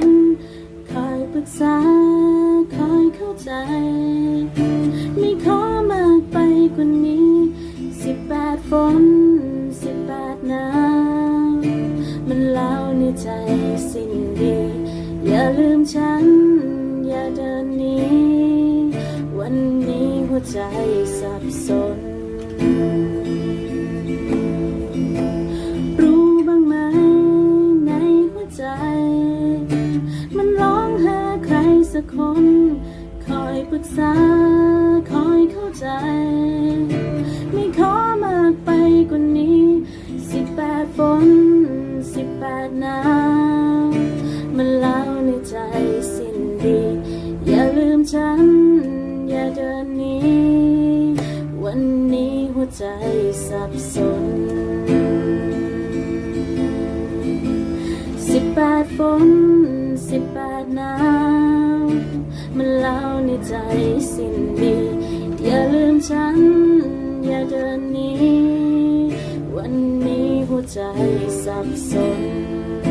นคอยปรึกษาคอยเข้าใจ ไม่ขอมากไปกว่านี้สิบแปดฝนสิบแปดน้ำมันเล่าในใจสิ่งดี อย่าลืมฉัน อย่าเดินหนีวันนี้หัวใจสับสน สักคน คอยปรึกษา คอยเข้าใจ ไม่ขอมากไปกว่านี้ สิบแปดฝนสิบแปดหนาวมันเล่าในใจสิ้นดี อย่าลืมฉัน อย่าเดินหนีวันนี้หัวใจสับสนสิบแปดฝนสิบแปดหนาว มันเล่าในใจสิ้นดีอย่าลืมฉัน อย่าเดินหนีวันนี้หัวใจสับสน